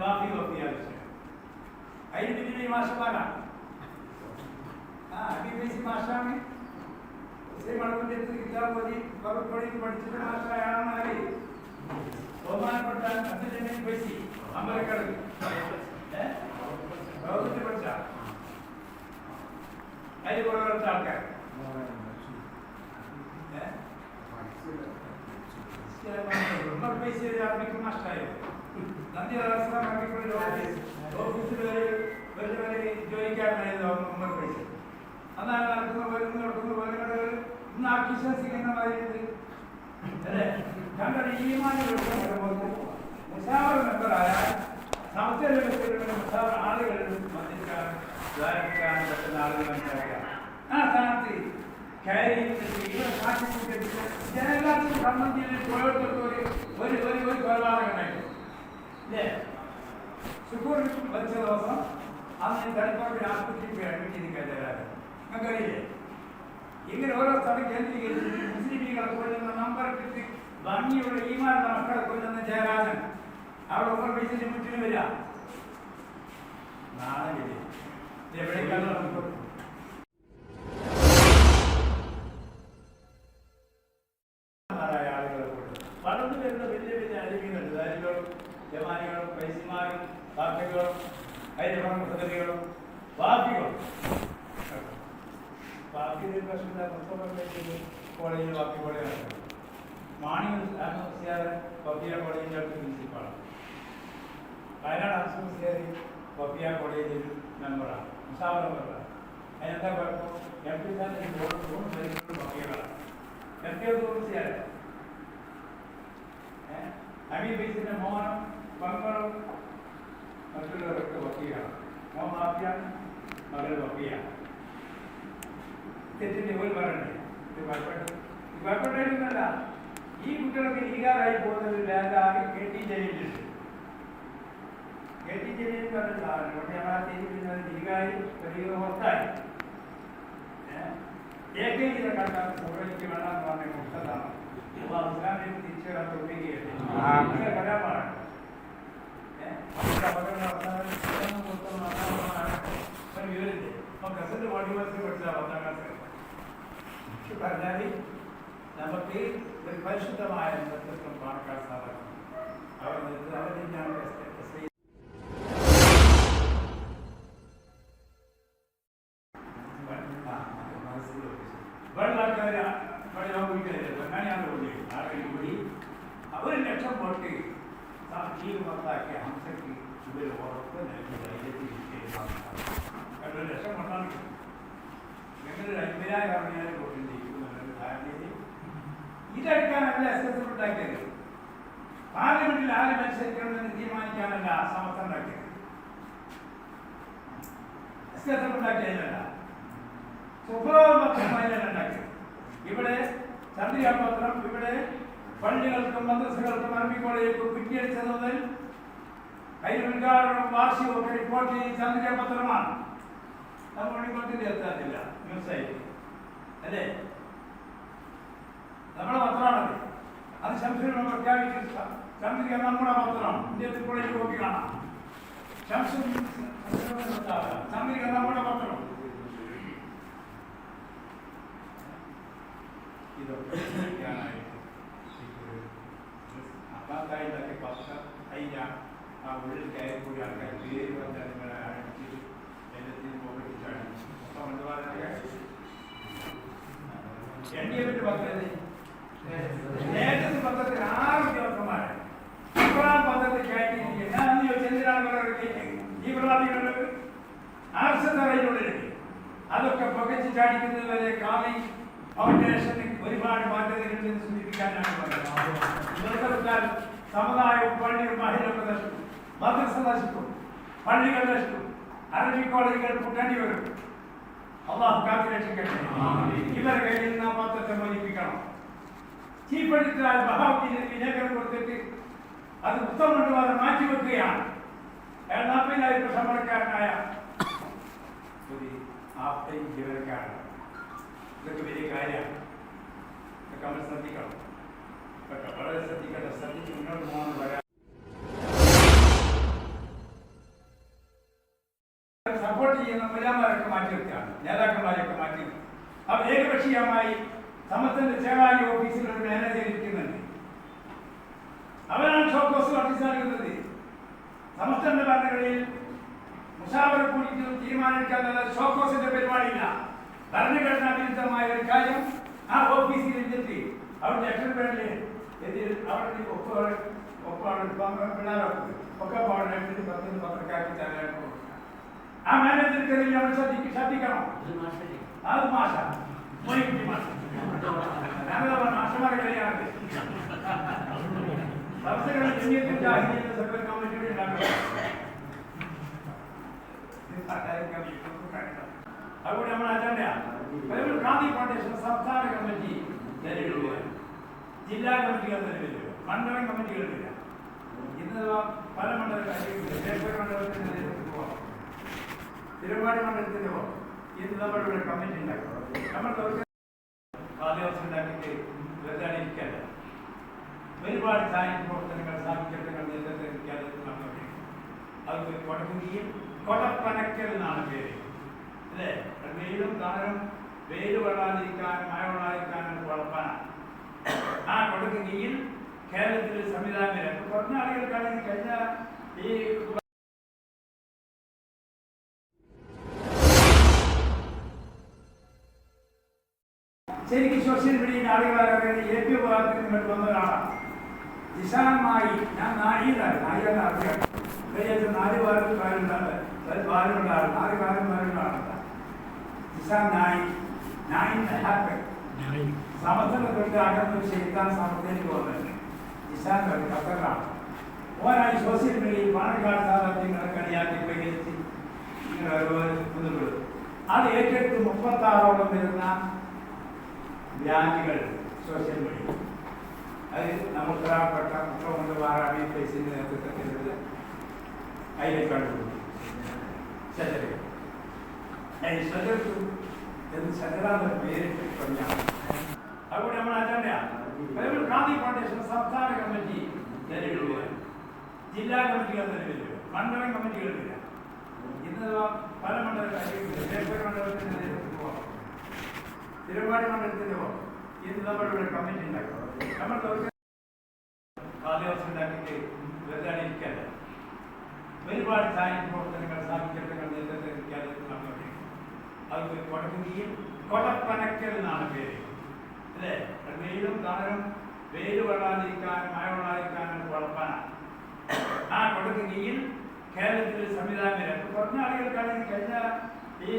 માફી માફી આવશે આઈડેન્ટિટી ભાષામાં હા આદિવાસી ભાષામાં જે મળવાનું કિતાબ બધી ખબર પડી પડતી ભાષા આમ આવી બહુમાન પડતા અસલ પૈસી અમારે કરે ప్రభుత్వ పక్ష అది కూడా ఆల్కారు इसके बाद नंबर पे से आदमी को नष्ट आएगा നന്ദി ആർമിക്കും ഓഫീസിൽ വലിയ വലിയ ജോലിക്കാരനായിരുന്നു ഉമ്മർ പൈസ അതാണ് നടക്കുന്ന വരുന്ന നടക്കുന്ന പോലെ ഇന്ന് ആ വിശ്വസിക്കുന്ന മാതിരി അല്ലേ? ഞങ്ങളുടെ ഈമാനിൽ മുഷാവർ മെമ്പറായ സംസ്ഥാന മുഷാവർ ആളുകളിൽ മന്ത്രിക്കാൻ ദ്വാരക്കാൻ പറ്റുന്ന ആളുകൾ മനസ്സിലാക്കുക ആ സ്ഥാനത്ത് കയറി ജനങ്ങൾക്ക് സംബന്ധിച്ച് ഓരോരുത്തർക്കും ഒരു ഒരു ഒരു ഒരു കൊലപാതകം ഉണ്ടായിരുന്നു അല്ലേ ശുക്കൂർ വെച്ച ദിവസം അന്ന് തലപ്പാട്ടിൽ ആസ്പത്രിയിൽ പോയി അഡ്മിറ്റ് ചെയ്ത് കഴിഞ്ഞാൽ നിങ്ങൾക്കറിയില്ലേ ഇങ്ങനെ ഓരോ സ്ഥലം കേന്ദ്രീകരിച്ച് മുസ്ലിമീങ്ങളെ കൊല്ലുന്ന നമ്പർ ഇട്ടിട്ട് ഭംഗിയുള്ള ഈമാനുള്ള മക്കളെ കൊല്ലുന്ന ജയരാജൻ അവിടെ ഉമ്മർ പൈസന്റെ മുറ്റിന് വരിക നാളെ വരിക ഇത് പൈസമാരും പാർട്ടികളും ഹൈദരാബാദ് പദ്ധതികളും വാപ്പികളും ബാക്കി പ്രശ്നമില്ല മുപ്പത്തൊമ്പത് കോളേജിൽ ബാക്കി കോളേജാണ് മാണി ആത്മഹത്യാറ് പപ്പിയ കോളേജിൻ്റെ അടുത്ത് പ്രിൻസിപ്പാളാണ് വയനാട് ആത്മഹത്യാറ് പപ്പിയ കോളേജിൽ മെമ്പറാണ് മുസാവർ മെമ്പറാണ് അതിനെന്താ കുഴപ്പം എം പി സാറിന് മൂന്ന് മൂന്ന് പേരും പപ്പികളാണ് എം പി തോന്നിയാല് അമീർ ബൈസിന്റെ മോഹനം Scorpion, Megalopia. Jadi ni boleh barang ni. Di bawah di bawah ni mana? ಈ ಗುಟ್ಟಲಕ್ಕೆ ಈಗಾಗಲೇ ಹೋದಲ್ಲಿ ಲ್ಯಾಂಡ್ ಆಗಿ ಗೆಟ್ಟಿ ಜೈಲಿ ಗೆಟ್ಟಿ ಜೈಲಿ ಅಂತ ನೋಡ್ಯಾರ ತೀರಿನಲ್ಲಿ ಈಗಾಗಲೇ ಕಲಿಯುವ ಹೋಗ್ತಾ ಇದೆ ಏಕೆ ಇದರ ಕಾರಣ ಪೂರೈಕೆ ಮಾಡೋಣ ಹೋಗ್ತದ ಎಲ್ಲ ಉದಾಹರಣೆ ಟೀಚರ್ ಅಂತ ಒಟ್ಟಿಗೆ ಕಡೆ ಮಾಡೋಣ मग कसं ते बॉडीवरती म्हटलं होता कसं करणारी நமக்கு ஒரு பரிசுத்தமாய சத்தம் பார்க்க சாதகம் அவர் அவரை ஞாபகத்தை அவருக்கு ഞങ്ങൾ അൻപതിനായിരം അറുപതിനായിരം കോടി ജയിക്കുമെന്നൊരു ധാരണയിൽ ഇതെടുക്കാനല്ല എസ് എസ് ഉണ്ടാക്കിയത് പാർലമെന്റിൽ ആര് മത്സരിക്കണമെന്ന് തീരുമാനിക്കാനല്ല സമസ്ത ഉണ്ടാക്കിയത്. S S ഉണ്ടാക്കിയതല്ല. സുപ്രഭാതപത്രമായാണ് ഉണ്ടാക്കിയത്. ഇവിടെ ചന്ദ്രികാപത്രം ഇവിടെ പള്ളികൾക്കും മദ്രസകൾക്കും അറബി കോളേജുകൾക്കും പിറ്റിയടിച്ചത് മുതൽ അതിന് ഉദ്ഘാടനവും വാർഷികവും റിപ്പോർട്ട് ചെയ്ത് ചന്ദ്രികാപത്രമാണ്. അത് മണിക്കൂറത്തിൽ എത്താത്തില്ല ന്യൂസായിട്ട് അല്ലേ നമ്മുടെ പത്രമാണത് അത് ശംസുവിനെ പ്രഖ്യാപിച്ച ചന്ദ്രിക നമ്മുടെ പത്രമാണ് ഇന്ത്യത്തിൽ കോളേജിൽ കോപ്പി കാണാം ശംസു ചന്ദ്രിക നമ്മുടെ പത്രം ഇതൊക്കെ ചെയ്യാനായിട്ട് അപ്പാത്തായിട്ടൊക്കെ പത്രം അയ്യ ആ ഉള്ളിൽ കയറി കൂടി ആൾക്കാർ പേര് പറഞ്ഞാൽ എൻ ഡി എഫിന്റെ പത്രത്തിൽ നേതൃത്വ പത്രത്തിൽ ആറ് ഉദ്യോഗസ്ഥന്മാരെ ഇബ്രാഹിം പത്രത്തിൽ കയറ്റിയിരിക്കുക. ഞാൻ ചോദിച്ചു എന്തിനാണ് ഈ തീവ്രവാദികളുടെ ആർ എസ് എസ് അറിയുള്ളിലേക്ക് അതൊക്കെ പുകച്ച് ചാടിക്കുന്നത് വരെ കാവി ഫൗണ്ടേഷന് ഒരുപാട് ബാധ്യതകളുണ്ടെന്ന് സൂചിപ്പിക്കാനാണ് വിട്ടാൽ സമുദായവും പള്ളിയും മഹിളയൊക്കെ നഷ്ടം മദ്രസ നശിക്കും പള്ളികൾ നശിക്കും അറബി കോളേജുകൾ പൊട്ടേണ്ടി വരും அல்லாஹ் காத்திரட்டும் இவர்கள் என்ன பாத்திரத்தை மதிப்பிக்கணும் தீப்படுத்தினால் பகாவதி லேக்கரம் கொடுத்துட்டு அது புத்தம் பண்ணி அதை மாற்றி வைக்கிறியா ஏன்னா பின்னால் இப்போ சமரக்காரனாயா சரி ஆப்தை ஜீவனக்காரன் இதுக்கு பெரிய காரியம் இந்த கமல் சந்திக்கணும் இப்போ கமலை சந்திக்கிற சந்திச்சு இன்னொரு மூணு வர മാറ്റിവെക്കുകയാണ്. നേതാക്കന്മാരെയൊക്കെ മാറ്റി. അവർ ഏകപക്ഷീയമായി സമത്തിന്റെ ചേളായി ഓഫീസിൽ ഒരു മാനേജർ ഇരിക്കുന്നുണ്ട്. അവരാണ് ഷോക്കോസ് നോട്ടീസ് നൽകുന്നത് സമസ്തന്റെ ഭരണകളിൽ മുഷാവർ കൂടിയിട്ടും തീരുമാനിക്കാനുള്ള ഷോക്കോസിന്റെ പരിപാടിയില്ല. ഭരണഘടനാ വിരുദ്ധമായ ഒരു കാര്യം ആ ഓഫീസിൽ ഇരുന്നിട്ട് അവരുടെ എക്സ്പെറിമെന്റ് എതിൽ അവരുടെ ഒപ്പാണ് ഒപ്പാണ് പിള്ളേരൊക്കെ ഒക്കെ പാടുന്ന പത്തിന് പത്രക്കാർക്ക് തരാനുള്ള ആ മാനേജർക്കെതിരെ നമ്മൾ ശ്രദ്ധിക്കും ശ്രദ്ധിക്കണം. അത് മാഷ. മൊയ്ക്കുട്ടി മാഷ. ഞങ്ങളെ മാഷമാരെ കളിയാണ് സംസ്ഥകളുടെ ജമിയത്തിൽ ജാഹിലിയത്ത് സർക്കാർ കമ്മിറ്റിയുടെ ഉണ്ടാക്കണം അതുകൊണ്ട് നമ്മൾ അജണ്ടയാണ് ഗാന്ധി ഫൗണ്ടേഷൻ സംസ്ഥാന കമ്മിറ്റി നിലവിലുള്ള ജില്ലാ കമ്മിറ്റികൾ നിലവിലുള്ള മണ്ഡലം കമ്മിറ്റികളില്ല ഇന്ന് പല മണ്ഡലം മണ്ഡലത്തിന്റെ തിരുവാടി പോകാം ഇന്ന് നമ്മളിവിടെ കമ്മിറ്റി ഉണ്ടാക്കണം. നമ്മൾ ആദിവാസി ഉണ്ടാക്കിയിട്ട് വെറുതെ ഇരിക്കല്ല ഒരുപാട് സാഹിത്യ പ്രവർത്തനങ്ങൾ സാഹിത്യങ്ങൾ നേതൃത്വം നടന്നുകൊണ്ടിരിക്കും അത് കൊടകുന്നിയും കൊടപ്പനക്കൽ എന്നാണ് പേര്. അല്ലേ? വെയിലും കാലം വെയിൽ കൊള്ളാതിരിക്കാൻ മഴ കൊള്ളാതിരിക്കാനാണ് കുഴപ്പന ആ കൊടകുന്നിയിൽ കേരളത്തിൽ സംവിധാനം കുറഞ്ഞ ആളുകൾക്കാണെങ്കിൽ കഴിഞ്ഞ ഈ ശരിക്കും സോഷ്യൽ മീഡിയയിൽ ആളുകളെ എ പി വിഭാഗത്തിൽ നിങ്ങൾ വന്ന ഒരാളാണ് നിശാമായി ഞാൻ നായിലാണ് നായിയാണ് അറിയാം കഴിയാത്ത നാല് വാരം കാലുണ്ടാണ് വാരമുണ്ടാണ് നാല് കാലം വാരമുണ്ടാണ് നിശാൻ നായി നായി ഹാപ്പൻ സമസ്തത്തെ അകത്ത് ചെയ്താൻ സമസ്തയിലേക്ക് വന്നത് നിശാൻ ഒരു ഖത്തറിലാണ് ഓനായി സോഷ്യൽ മീഡിയയിൽ പാണക്കാട് സാധാരണങ്ങളെ കളിയാക്കി പരിഹരിച്ച് ഇങ്ങനെ ഓരോരുത്തരും അത് ഏറ്റെടുത്ത് മുപ്പത്തി ആറോളം വരുന്ന വ്യാജികൾ സോഷ്യൽ മീഡിയ അത് നമുക്ക് ഉത്തരവാദപ്പെട്ട മുഖ്യമന്ത്രി മാറാമി ഫേസിന്റെ നേതൃത്വത്തിലുള്ള അതിനെ കണ്ടുപിടിച്ചു എന്ന് ശരതാന്ന് പേരിട്ട് പറഞ്ഞാണ് അതുകൊണ്ട് നമ്മൾ അജണ്ടയാണ് ഗാന്ധി ഫൗണ്ടേഷൻ സംസ്ഥാന കമ്മിറ്റി നിലവിലുള്ള ജില്ലാ കമ്മിറ്റികൾ നിലവിലുള്ള മണ്ഡലം കമ്മിറ്റികളില്ല ഇന്ന് പല മണ്ഡലങ്ങളിലും മണ്ഡലത്തിന്റെ നേതൃത്വത്തിൽ തിരുവാടി മണ്ഡലത്തിന്റെ പോകാം ഇന്ന് നമ്മളിവിടെ കമ്മിറ്റി ഉണ്ടാക്കണം. നമ്മൾ ആദിവാസി ഉണ്ടാക്കിയിട്ട് വെറുതെ ഇരിക്കല്ല ഒരുപാട് സാഹിത്യ പ്രവർത്തനങ്ങൾ സാഹിത്യങ്ങൾ നേതൃത്വം നടന്നുകൊണ്ടിരിക്കും അത് കൊടകുന്നിയും കൊടപ്പനക്കൽ എന്നാണ് പേര്. അല്ലേ? വെയിലും താരം വെയിൽ കൊള്ളാതിരിക്കാൻ മഴ കൊള്ളാതിരിക്കാനാണ് കുഴപ്പന ആ കൊടകുന്നിയിൽ കേരളത്തിൽ സംവിധാനം കുറഞ്ഞ ആളുകൾക്കാണെങ്കിൽ കഴിഞ്ഞ ഈ